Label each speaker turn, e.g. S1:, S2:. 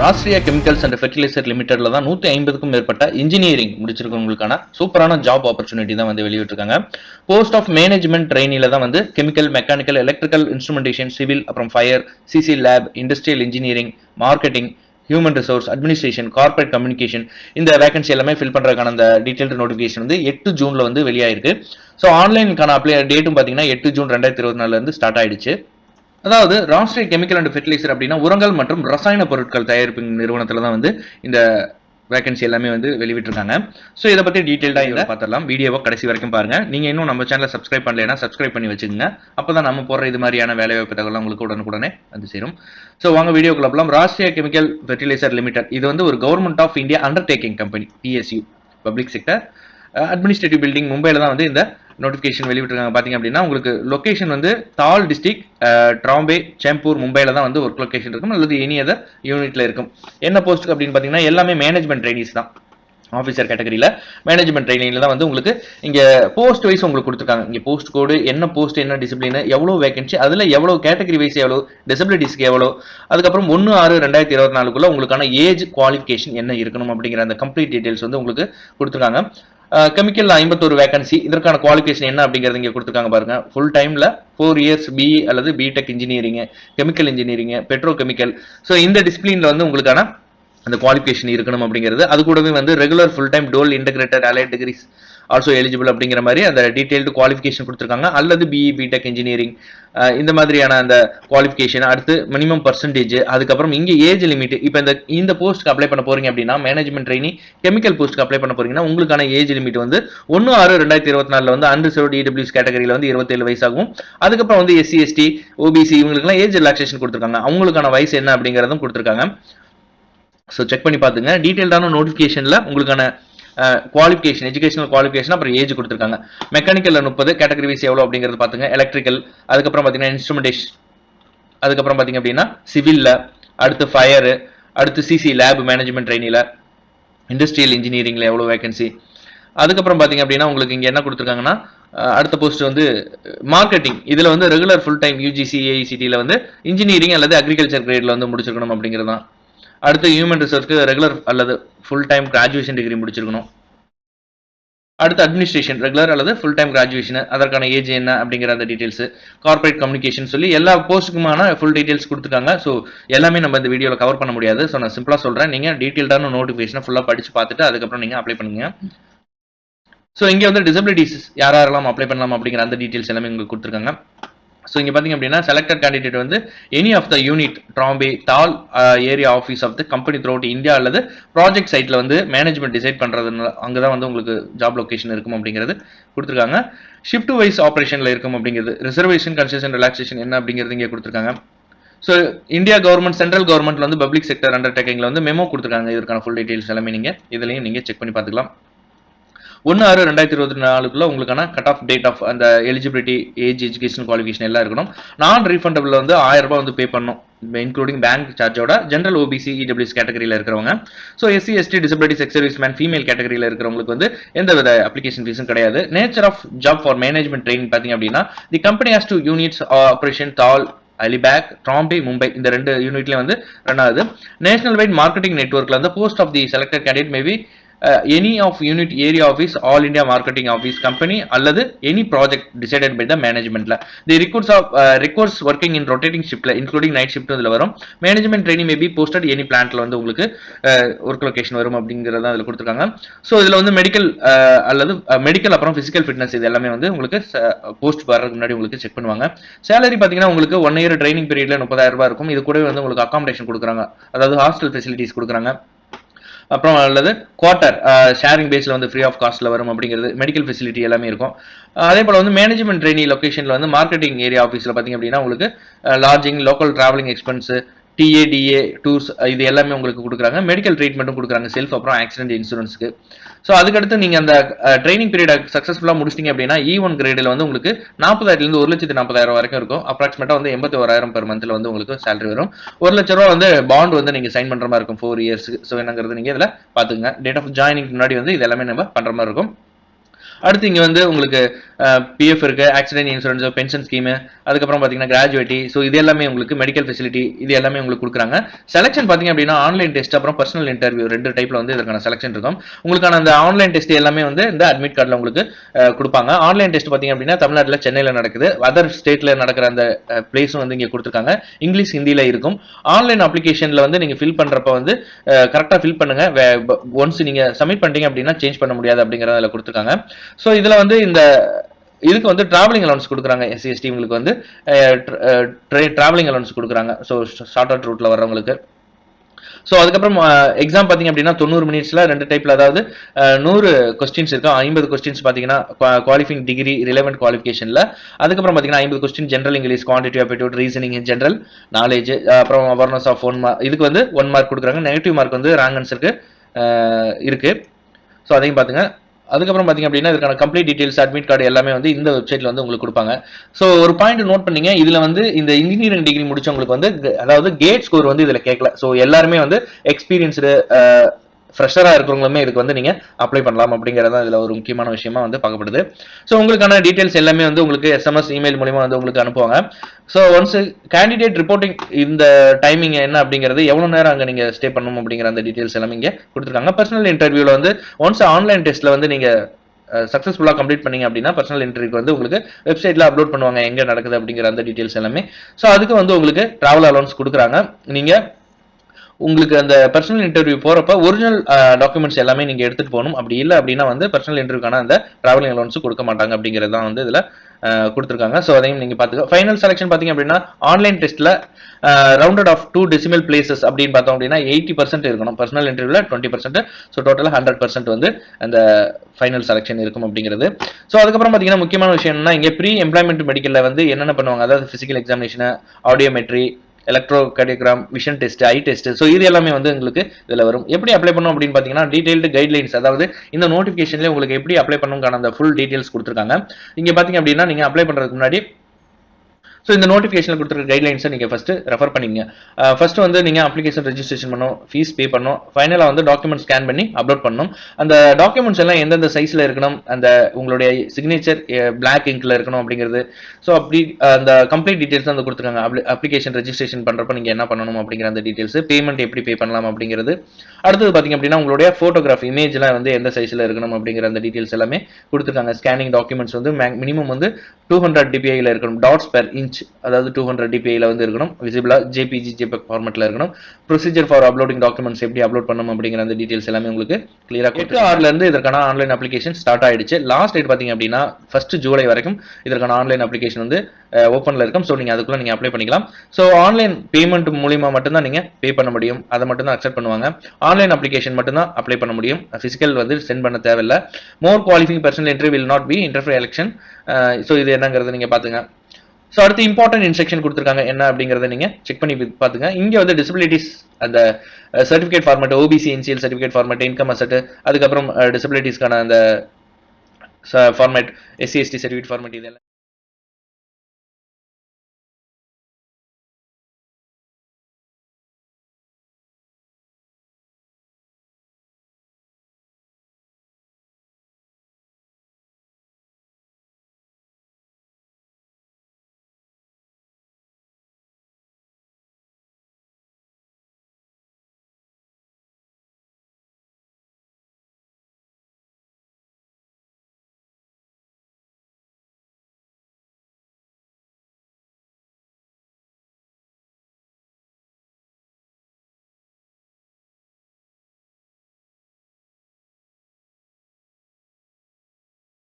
S1: Rashtriya chemicals and fertiliser லிமிடெட்ல தான் நூற்றி ஐம்பதுக்கும் மேற்பட்ட இன்ஜினியரிங் முடிச்சிருக்கவங்களுக்கான சூப்பரான ஜாப் ஆப்பர்ச்சுனிட்டி தான் வந்து வெளியிட்டிருக்காங்க. போஸ்ட் ஆஃப் மேனேஜ்மெண்ட் ட்ரெயினில தான் வந்து chemical mechanical electrical instrumentation civil அப்புறம் fire CC lab industrial engineering marketing human resource administration corporate communication இந்த வேகன்சி எல்லாமே ஃபில் பண்ணுறதுக்கான அந்த டீட்டெயில் நோட்டிஃபிகேஷன் வந்து எட்டு ஜூனில் வந்து வெளியாயிருக்கு. ஸோ ஆன்லைனுக்கான அப்ளை டேட்டும் பார்த்தீங்கன்னா எட்டு ஜூன் ரெண்டாயிரத்தி இருபத்தி நாலுலேருந்து ஸ்டார்ட் ஆயிடுச்சு. அதாவது ராஷ்டிரிய கெமிக்கல் அண்ட் ஃபெர்டிலைசர் அப்படின்னா உரங்கள் மற்றும் ரசாயன பொருட்கள் தயாரிப்பு நிறுவனத்துல தான் வந்து இந்த வேகன்சி எல்லாமே வந்து வெளியிட்டிருக்காங்க. ஸோ இதை பத்தி டீட்டெயில்டாக இதில் பார்த்துடலாம். வீடியோவை கடைசி வரைக்கும் பாருங்க. நீங்க இன்னும் நம்ம சேனலை சப்ஸ்கிரைப் பண்ணலைன்னா சப்ஸ்கிரைப் பண்ணி வச்சுக்கோங்க. அப்பதான் நம்ம போடுற இது மாதிரியான வேலைவாய்ப்பு தகவலாம் உங்களுக்கு உடனுக்குடனே வந்து சேரும். ஸோ வாங்க வீடியோக்குள்ள போகலாம் ராஷ்டிரிய கெமிக்கல் ஃபெர்டிலைசர் லிமிடெட் இது வந்து ஒரு government of India undertaking company PSU public sector administrative building மும்பையில் தான் வந்து இந்த நோட்டிஃபிகேஷன் வெளியிட்டிருக்காங்க. பார்த்தீங்க அப்படின்னா உங்களுக்கு லொக்கேஷன் வந்து தால் டிஸ்ட்ரிக்ட் ட்ராம்பே சேம்பூர் மும்பையில் தான் வந்து ஒர்க் லொக்கேஷன் இருக்கும். அல்லது எனி அதர் யூனிட்ல இருக்கும். என்ன போஸ்ட்டுக்கு அப்படின்னு பார்த்தீங்கன்னா எல்லாமே மேனேஜ்மெண்ட் ட்ரைனிஸ் தான். ஆஃபீஸர் கேட்டகரியில் மேனேஜ்மெண்ட் ட்ரைனிங்கில் தான் வந்து உங்களுக்கு இங்கே போஸ்ட் வைஸ் உங்களுக்கு கொடுத்துருக்காங்க. இங்கே போஸ்ட் கோடு என்ன போஸ்ட் என்ன டிசிப்ளின் எவ்வளோ வேகன்சி அதில் எவ்வளோ கேட்டகரி வைஸ் எவ்வளோ டிசபிலிட்டிஸ்க்கு எவ்வளோ அதுக்கப்புறம் ஒன்று ஆறு ரெண்டாயிரத்தி இருபத்தி நாலுக்குள்ளே உங்களுக்கான ஏஜ் குவாலிஃபிகேஷன் என்ன இருக்கணும் அப்படிங்கிற அந்த கம்ப்ளீட் டீட்டெயில்ஸ் வந்து உங்களுக்கு கொடுத்துருக்காங்க. கெமிக்கல் ஐம்பத்தொரு வேகன்சி இதற்கான குவாலிஃபிகேஷன் என்ன அப்படிங்கிறது இங்கே கொடுத்துருக்காங்க பாருங்க. ஃபுல் டைமில் ஃபோர் இயர்ஸ் பிஇ அல்லது BTech engineering chemical engineering petro chemical so இந்த டிசிப்ளினில் வந்து உங்களுக்கான அந்த குவாலிஃபிகேஷன் இருக்கணும் அப்படிங்கிறது. அது கூடவே வந்து regular full time dual integrated allied degrees also eligible அப்படிங்கிற மாதிரி அந்த டீட்டெயில்டு குவாலிஃபிகேஷன் கொடுத்துருக்காங்க. அல்லது பிஇ பிடெக் இன்ஜினியரிங் இந்த மாதிரியான அந்த குவாலிஃபிகேஷன் அடுத்து மினிமம் பர்சன்டேஜ் அதுக்கப்புறம் இங்கே ஏஜ் லிமிட் இப்போ இந்த இந்த போஸ்ட்டுக்கு அப்ளை பண்ண போறீங்க அப்படின்னா மேனேஜ்மெண்ட் ட்ரைனி கெமிக்கல் போஸ்ட்டுக்கு அப்ளை பண்ண போறீங்கன்னா உங்களுக்கான ஏஜ் லிமிட் வந்து ஒன்று ஆறு ரெண்டாயிரத்தி இருபத்தி நாலில் வந்து அன்ரிசர்வ்ட் இடபிள்யூஸ் கேட்டகரியில் வந்து இருபத்தேழு வயசாகும். அதுக்கப்புறம் வந்து எஸ்சி எஸ்டி ஓபிசி இவங்களுக்குலாம் ஏஜ் ரிலாக்ஸேஷன் கொடுத்துருக்காங்க. அவங்களுக்கான வயசு என்ன அப்படிங்கிறதும் கொடுத்துருக்காங்க. ஸோ செக் பண்ணி பார்த்துங்க. டீட்டெயில்டான நோட்டிஃபிகேஷனில் உங்களுக்கான குவாலிஃபிகேஷன் எஜுகேஷனல் குவாலிஃபிகேஷன் அப்புறம் ஏஜ் கொடுத்துருக்காங்க. மெக்கானிக்கலில் முப்பது கேட்டகரி வைஸ் எவ்வளோ அப்படிங்கிறது பார்த்துங்க. எலக்ட்ரிக்கல் அதுக்கப்புறம் பார்த்தீங்கன்னா இன்ஸ்ட்ருமெண்டேஷன் அதுக்கப்புறம் பார்த்தீங்க அப்படின்னா சிவிலில் அடுத்து ஃபயரு அடுத்து சிசி லேப் மேனேஜ்மெண்ட் ட்ரைனியில் இண்டஸ்ட்ரியல் இன்ஜினியரிங்கில் எவ்வளோ வேகன்சி அதுக்கப்புறம் பார்த்தீங்க அப்படின்னா உங்களுக்கு இங்கே என்ன கொடுத்துருக்காங்கன்னா அடுத்த போஸ்ட் வந்து மார்க்கெட்டிங் இதில் வந்து ரெகுலர் ஃபுல் டைம் யூஜிசி ஏஐசிடியில் வந்து இன்ஜினியரிங் அல்லது அக்ரிகல்ச்சர் கிரேடில் வந்து முடிச்சிருக்கணும் அப்படிங்கிறது தான் அடுத்து ஹியூமன் ரிசோர்ஸ்க்கு ரெகுலர் அல்லது ஃபுல் டைம் கிராஜுவேஷன் டிகிரி முடிச்சிருக்கணும். அடுத்து அட்மினிஸ்ட்ரேஷன் ரெகுலர் அல்லது ஃபுல் டைம் கிராஜுவேஷன் அதற்கான ஏஜ் என்ன அப்படிங்கிற அந்த டீடைல்ஸ் கார்ப்பரேட் கம்யூனிகேஷன் சொல்லி எல்லா போஸ்ட்டுக்குமான ஃபுல் டீடைல்ஸ் கொடுத்துருக்காங்க. ஸோ எல்லாமே நம்ம இந்த வீடியோவில் கவர் பண்ண முடியாது. ஸோ நான் சிம்பிளாக சொல்கிறேன் நீங்கள் டீட்டெயில்டான நோட்டிஃபிகேஷனை ஃபுல்லாக படித்து பார்த்துட்டு அதுக்கப்புறம் நீங்கள் அப்ளை பண்ணுங்க. ஸோ இங்கே வந்து டிசபிலிட்டிஸ் யார் யாரெல்லாம் அப்ளை பண்ணலாம் அப்படிங்கிற அந்த டீட்டெயில்ஸ் எல்லாமே உங்களுக்கு கொடுத்துருக்காங்க. ஸோ இங்கே பார்த்தீங்க அப்படின்னா செலக்டட் கேண்டிடேட் வந்து any of the unit Trombay Thal area office of the company through India அல்லது ப்ராஜெக்ட் சைட்டில் வந்து மேனேஜ்மெண்ட் டிசைட் பண்ணுறதுனால அங்கே தான் வந்து உங்களுக்கு ஜாப் லொகேஷன் இருக்கும் அப்படிங்கிறது கொடுத்துருக்காங்க. ஷிஃப்ட் வைஸ் ஆப்ரேஷனில் இருக்கும் அப்படிங்கிறது ரிசர்வேஷன் கன்செஷன் ரிலாக்ஸேஷன் என்ன அப்படிங்கிறது இங்கே கொடுத்துருக்காங்க. ஸோ இந்தியா கவர்மெண்ட் சென்ட்ரல் கவர்மெண்ட்ல வந்து பப்ளிக் செக்டர் அண்டர்டேக்கிங்ல வந்து மெமோ கொடுத்துருக்காங்க. இதற்கான ஃபுல் டீடைல்ஸ் எல்லாமே நீங்கள் இதுலையும் நீங்கள் செக் பண்ணி பார்த்துக்கலாம். ஒன்று ஆறு ரெண்டாயிரத்தி இருபத்தி நாலுக்குள்ள உங்களுக்கான கட் ஆஃப் டேட் ஆஃப் அந்த எலிஜிபிலிட்டி ஏஜ் எஜுகேஷன் குவாலிஃபிகேஷன் எல்லாம் இருக்கணும். நான் ரீஃபண்டபிள் வந்து ஆயிரம் ரூபாய் வந்து பே பண்ணணும். இன்க்ளூடிங் பேங்க் சார்ஜோட ஜென்ரல் ஓபிசி இடபிள்யூஸ் கேட்டகரியில் இருக்கிறவங்க. So SC ST disability ex service man female கேட்டகரியில் இருக்கிறவங்களுக்கு வந்து எந்த வித அப்ளிகேஷன் ஃபீஸும் கிடையாது. Nature of job for management training பார்த்தீங்க அப்படின்னா the company has two units operation Thal Alibag Trombay Mumbai இந்த ரெண்டு யூனிட்லேயும் வந்து ரன் ஆகுது. நேஷனல் வைட் மார்க்கெட்டிங் நெட்ஒர்க்கில் வந்து post of the selected candidate maybe any of unit area office all India marketing office company அல்லது any project decided by the மேனேஜ்மெண்ட்ல the rigours of rigours working in rotating ஷிப்ல including night shift இதில் வரும். Management training maybe posted any பிளான்ட்ல வந்து உங்களுக்கு uh, work location வரும் அப்படிங்கிறத அதில் கொடுத்துருக்காங்க. So இதில் வந்து மெடிக்கல் uh, அல்லது uh, மெடிக்கல் அப்புறம் ஃபிசிக்கல் ஃபிட்னஸ் இது எல்லாமே வந்து உங்களுக்கு போஸ்ட் வர்றதுக்கு முன்னாடி உங்களுக்கு செக் பண்ணுவாங்க. சேலரி பார்த்தீங்கன்னா உங்களுக்கு ஒன் இயர் ட்ரைனிங் பீரியட்ல முப்பதாயிரம் ரூபாய் இருக்கும். இது கூடவே வந்து உங்களுக்கு அகாமடேஷன் கொடுக்குறாங்க. அதாவது ஹாஸ்டல் ஃபெசிலிட்டிஸ் கொடுக்குறாங்க. அப்புறம் அல்லது குவார்ட்டர் ஷேரிங் பேஸில் வந்து ஃப்ரீ ஆஃப் காஸ்ட்டில் வரும் அப்படிங்கிறது மெடிக்கல் ஃபெசிலிட்டி எல்லாமே இருக்கும். அதே போல் வந்து மேனேஜ்மெண்ட் ட்ரெயினி லொகேஷனில் வந்து மார்க்கெட்டிங் ஏரியா ஆஃபீஸில் பார்த்தீங்க அப்படின்னா உங்களுக்கு lodging local travelling expense TA DA tours இது எல்லாமே உங்களுக்கு கொடுக்குறாங்க. மெடிக்கல் ட்ரீட்மெண்ட்டும் கொடுக்குறாங்க செல்ஃப் அப்புறம் ஆக்சிடென்ட் இன்சூரன்ஸ்க்கு ஸோ அதுக்கடுத்து நீங்கள் அந்த ட்ரைனிங் பீரியட் சக்ஸஸ்ஃபுல்லாக முடிச்சிட்டிங்க அப்படின்னா இ ஒன் கிரேடில் வந்து உங்களுக்கு நாற்பதாயிரத்துலேருந்து ஒரு லட்சத்து நாற்பதாயிரம் வரைக்கும் இருக்கும். அப்ராக்சிமேட்டாக வந்து எண்பத்தி ஓராயிரம் பெர் மந்த்தில் வந்து உங்களுக்கு சேலரி வரும். ஒரு லட்ச ரூபா வந்து பாண்ட் வந்து நீங்கள் சைன் பண்ணுற மாதிரி இருக்கும். ஃபோர் இயர்ஸ்க்கு ஸோ என்னங்கிறது நீங்கள் இதில் பார்த்துங்க டேட் ஆஃப் ஜாயினிங் முன்னாடி வந்து இது எல்லாமே நம்ம பண்ணுற மாதிரி இருக்கும். அடுத்து இங்கே வந்து உங்களுக்கு பிஎஃப் இருக்குது ஆக்சிடென்ட் இன்சூரன்ஸ் பென்ஷன் ஸ்கீமு அதுக்கப்புறம் பார்த்தீங்கன்னா கிராஜுவேட்டி ஸோ இது எல்லாமே உங்களுக்கு மெடிக்கல் ஃபெசிலிட்டி இது எல்லாமே உங்களுக்கு கொடுக்குறாங்க. செலெக்ஷன் பார்த்தீங்க அப்படின்னா ஆன்லைன் டெஸ்ட் அப்புறம் பர்சனல் இன்டர்வியூ ரெண்டு டைப்ல வந்து இதற்கான செலெக்ஷன் இருக்கும். உங்களுக்கான அந்த ஆன்லைன் டெஸ்ட் எல்லாமே வந்து இந்த அட்மிட் கார்டில் உங்களுக்கு கொடுப்பாங்க. ஆன்லைன் டெஸ்ட் பார்த்தீங்க அப்படின்னா தமிழ்நாட்டில் சென்னையில் நடக்குது. அதர் ஸ்டேட்டில் நடக்கிற அந்த பிளேஸும் வந்து இங்கே கொடுத்துருக்காங்க. இங்கிலீஷ் ஹிந்தியில் இருக்கும். ஆன்லைன் அப்ளிகேஷனில் வந்து நீங்கள் ஃபில் பண்ணுறப்ப வந்து கரெக்டாக ஃபில் பண்ணுங்க. ஒன்ஸ் நீங்கள் சப்மிட் பண்ணிட்டீங்க அப்படின்னா சேஞ்ச் பண்ண முடியாது அப்படிங்கிறத அதில் கொடுத்துருக்காங்க. ஸோ இதில் வந்து இந்த இதுக்கு வந்து டிராவலிங் அலௌன்ஸ் கொடுக்குறாங்க. எஸ்சி எஸ்டி உங்களுக்கு வந்து டிராவலிங் அலௌன்ஸ் கொடுக்குறாங்க. ஸோ ஷார்ட் அவுட் ரூட்ல வர்றவங்களுக்கு. ஸோ அதுக்கப்புறம் எக்ஸாம் பார்த்தீங்க அப்படின்னா தொண்ணூறு மினிட்ஸில் ரெண்டு டைப்பில் அதாவது நூறு கொஸ்டின்ஸ் இருக்கும் ஐம்பது கொஸ்டின்ஸ் பார்த்தீங்கன்னா குவாலிஃபிங் டிகிரி ரிலவெண்ட் குவாலிஃபிகேஷனில் அதுக்கப்புறம் பார்த்தீங்கன்னா ஐம்பது question general English quantity aptitude reasoning general knowledge அப்புறம் அவேர்னஸ் ஆஃப் ஒன் மார்க் இதுக்கு வந்து ஒன் மார்க் கொடுக்குறாங்க. நெகட்டிவ் மார்க் வந்து ரேங்க் ஆன்சருக்கு இருக்குது ஸோ அதையும் பார்த்துங்க அதுக்கப்புறம் பார்த்தீங்க அப்படின்னா இதுக்கான கம்ப்ளீட் டீடைல்ஸ் அட்மிட் கார்டு எல்லாமே வந்து இந்த வெப்சைட்ல வந்து உங்களுக்கு கொடுப்பாங்க. ஸோ ஒரு பாயிண்ட் நோட் பண்ணீங்க. இதுல வந்து இந்த இன்ஜினியரிங் டிகிரி முடிச்சவங்களுக்கு வந்து அதாவது கேட் ஸ்கோர் வந்து இதுல கேட்கல ஸோ எல்லாருமே வந்து எக்ஸ்பீரியன்ஸ்டு ஃப்ரெஷராக இருக்கிறவங்களுமே இதுக்கு வந்து நீங்கள் அப்ளை பண்ணலாம் அப்படிங்கிறது தான் இதுல ஒரு முக்கியமான விஷயமா வந்து பார்க்கப்படுது. ஸோ உங்களுக்கான டீட்டெயில்ஸ் எல்லாமே வந்து உங்களுக்கு எஸ்எம்எஸ் இமெயில் மூலிமா வந்து உங்களுக்கு அனுப்புவாங்க. ஸோ ஒன்ஸ் கேண்டிடேட் ரிப்போர்ட்டிங் இந்த டைமிங் என்ன அப்படிங்கிறது எவ்வளோ நேரம் அங்கே நீங்கள் ஸ்டே பண்ணணும் அப்படிங்கிற அந்த டீட்டெயில்ஸ் எல்லாமே இங்கே கொடுத்துருக்காங்க. பர்சனல் இன்டர்வியூவில் வந்து ஒன்ஸ் ஆன்லைன் டெஸ்ட்டில் வந்து நீங்கள் சக்ஸஸ்ஃபுல்லாக கம்ப்ளீட் பண்ணீங்க அப்படின்னா பர்சனல் இன்டர்வியூக்கு வந்து உங்களுக்கு வெப்சைட்டில் அப்லோட் பண்ணுவாங்க எங்கே நடக்குது அப்படிங்கிற அந்த டீட்டெயில்ஸ் எல்லாமே. ஸோ அதுக்கு வந்து உங்களுக்கு ட்ராவல் அலௌன்ஸ் கொடுக்குறாங்க. நீங்கள் உங்களுக்கு அந்த பர்சனல் இன்டர்வியூ போறப்ப ஒரிஜினல் டாக்குமெண்ட்ஸ் எல்லாமே நீங்க எடுத்துட்டு போகணும். அப்படி இல்லை அப்படின்னா வந்து பர்சனல் இன்டர்வியூக்கான அந்த டிராவலிங் அலௌன்ஸ் கொடுக்க மாட்டாங்க அப்படிங்கிறது தான் வந்து இதுல கொடுத்துருக்காங்க. ஸோ அதையும் நீங்க பாத்துக்க ஃபைனல் செலெக்ஷன் பாத்தீங்க அப்படின்னா ஆன்லைன் டெஸ்ட்ல rounded off to decimal places அப்படின்னு பார்த்தோம் அப்படின்னா எயிட்டி பர்சன்ட் இருக்கணும். பர்சனல் இன்டர்வியூல டுவெண்ட்டி பர்சன்ட் ஸோ டோட்டலாக ஹண்ட்ரட் பர்சன்ட் வந்து அந்த ஃபைனல் செலெக்ஷன் இருக்கும் அப்படிங்கிறது. ஸோ அதுக்கப்புறம் பார்த்தீங்கன்னா முக்கியமான விஷயம் என்னன்னா இங்கே ப்ரீ எம்ப்ளாய்மெண்ட் மெடிக்கலில் வந்து என்னென்ன பண்ணுவாங்க? அதாவது physical examination audiometry electrocardiogram vision test eye test so இது எல்லாமே வந்து உங்களுக்கு இதில் வரும். எப்படி அப்ளை பண்ணும் அப்படின்னு பார்த்தீங்கன்னா டீடைல்டு கைட்லைன்ஸ் அதாவது இந்த நோட்டிஃபிகேஷன்லேயே உங்களுக்கு எப்படி அப்ளை பண்ணுங்கான அந்த ஃபுல் டீடைல்ஸ் கொடுத்துருக்காங்க. இங்கே பார்த்தீங்க அப்படின்னா நீங்கள் அப்ளை பண்ணுறதுக்கு முன்னாடி ஸோ இந்த நோட்டிஃபிகேஷனில் கொடுத்துருக்க கைட்லைன்ஸை நீங்கள் ஃபஸ்ட்டு ரெஃபர் பண்ணிங்க ஃபர்ஸ்ட் வந்து நீங்கள் அப்ளிகேஷன் ரெஜிஸ்ட்ரேஷன் பண்ணணும் ஃபீஸ் பே பண்ணணும். ஃபைனலாக வந்து டாக்குமெண்ட் ஸ்கேன் பண்ணி அப்லோட் பண்ணணும். அந்த டாக்குமெண்ட்ஸ் எல்லாம் எந்தெந்த சைஸில் இருக்கணும் அந்த உங்களுடைய சிக்னேச்சர் பிளாக் இங்கில் இருக்கணும் அப்படிங்கிறது. ஸோ அப்படி uh, அந்த கம்ப்ளீட் டீட்டெயில்ஸ் வந்து கொடுத்துருக்காங்க. அப்ளிகேஷன் ரெஜிஸ்ட்ரேஷன் பண்ணுறப்ப நீங்கள் என்ன பண்ணணும் அப்படிங்கிற அந்த டீட்டெயில்ஸ் பேமெண்ட் எப்படி பே பண்ணலாம் அப்படிங்கிறது. அடுத்தது பார்த்தீங்க அப்படின்னா உங்களுடைய ஃபோட்டோகிராஃப் இமேஜ்லாம் வந்து எந்த சைஸில் இருக்கணும் அப்படிங்கிற அந்த டீட்டெயில்ஸ் எல்லாமே கொடுத்துருக்காங்க. ஸ்கேனிங் டாக்குமெண்ட்ஸ் வந்து மினிமம் வந்து டூ ஹண்ட்ரட் டிபிஐயில் இருக்கணும் டாட்ஸ் பெர் இன்ச் அதாவது டூ ஹண்ட்ரட் டிபிஐயில் வந்து இருக்கணும். விசிபிளாக ஜேபிஜி ஜேபெக் ஃபார்மெட்டில் இருக்கணும். ப்ரொசீஜர் ஃபார் அப்லோடிங் டாக்குமெண்ட்ஸ் எப்படி அப்லோட் பண்ணணும் அப்படிங்கிற அந்த டீடைல்ஸ் எல்லாமே உங்களுக்கு கிளியராக எட்டு ஆறுல இருந்து இதற்கான ஆன்லைன் அப்ளிகேஷன் ஸ்டார்ட் ஆயிடுச்சு. லாஸ்ட் டேட் பார்த்தீங்க அப்படின்னா ஃபர்ஸ்ட் ஜூலை வரைக்கும் இதற்கான ஆன்லைன் அப்ளிகேஷன் வந்து ஓப்பனில் இருக்கும். ஸோ நீங்கள் அதுக்குள்ள நீங்கள் அப்ளை பண்ணிக்கலாம். ஸோ ஆன்லைன் பேமெண்ட் மூலியமா மட்டும்தான் நீங்கள் பே பண்ண முடியும். அதை மட்டும் தான் அக்செப்ட் பண்ணுவாங்க. ஆன்லைன் அப்ளிகேஷன் மட்டும்தான் அப்ளை பண்ண முடியும். ஃபிசிக்கல் வந்து சென்ட் பண்ண தேவையில்ல. More qualifying personal entry will not be interfere election so இது என்னங்கிறது நீங்கள் பார்த்துங்க. ஸோ அடுத்து இம்பார்ட்டன்ட் இன்ஸ்ட்ரக்ஷன் கொடுத்துருக்காங்க. என்ன அப்படிங்கிறத நீங்கள் செக் பண்ணி பார்த்துங்க. இங்கே வந்து டிசபிலிட்டிஸ் அந்த certificate format OBC NCL certificate format income asset அதுக்கப்புறம் டிசபிலிட்டிஸ்க்கான அந்த format SC ST certificate format இதெல்லாம்